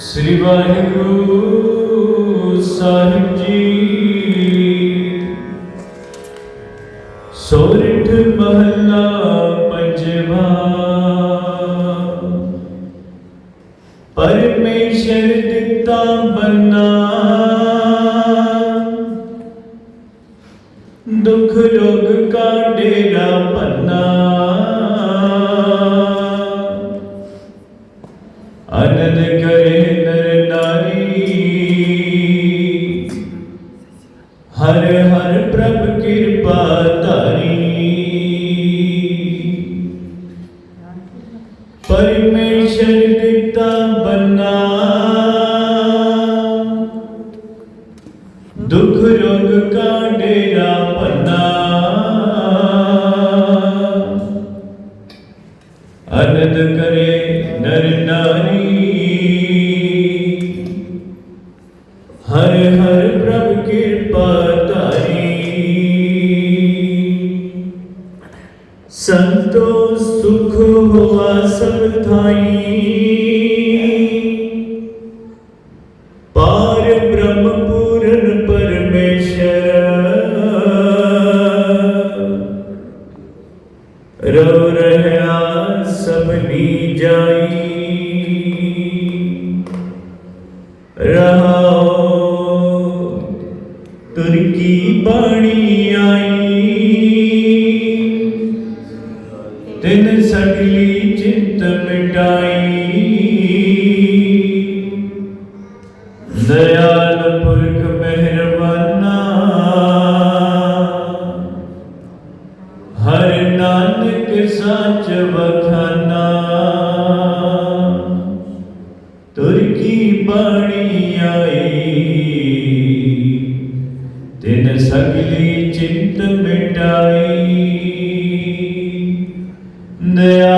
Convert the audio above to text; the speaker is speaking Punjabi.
ਸ੍ਰੀ ਵਾਹਿਗੁਰੂ ਸਾਹਿਬ ਜੀ। ਸੋਰਠ ਮਹੱਲਾ ਪੰਜਵਾ। ਪਰਮੇਸ਼ਰ ਦਿੱਤਾ ਬੰਨਾ ਦੁੱਖ ਰੋਗ ਕਾ ਡੇਰਾ ਪੰਨਾ ਅਨੰਦ ਕਰੇ ਹਰ ਹਰ ਪ੍ਰਭ ਕਿਰਪਾ ਧਾਰੀ। ਪਰਮੇਸ਼ਰ ਦਿੱਤਾ ਬੰਨਾ। ਦੁਖ ਰੋਗ ਕਾ ਡੇਰਾ ਪੰਨਾ ਅਨੰਦ ਕਰੇ ਨਰ ਨਾਰੀ। ਹਰ ਹਰ ਪ੍ਰਭ ਕਿਰਪਾ ਧਾਰੀ। ਸੰਤੋ ਸੁਖ ਹੋਆ ਸਭ ਥਾਈ। ਪਾਰ ਬ੍ਰਹਮ ਪੂਰਨ ਪਰਮੇਸ਼ਰ। ਰੋ ਰਹਾ ਸਭਨੀ ਜਾਈ। ਰਹਾਓ ਬਾਣੀ ਆਈ। ਤਿਨ ਸਗਲੀ ਚਿੰਤ ਮਿਟਾਈ। ਦਇਆਲ ਪੁਰਖ ਮਿਹਰਬਾਨਾ। ਹਰ ਨਾਨਕ ਸੱਚ ਵਖਾਨਾ। ਤੁਰਕੀ ਬਾਣੀ ਆਈ। ਤਿਨ ਸਗਲੀ ਚਿੰਤ ਮਿਟਾਈ। ਦਇਆਲ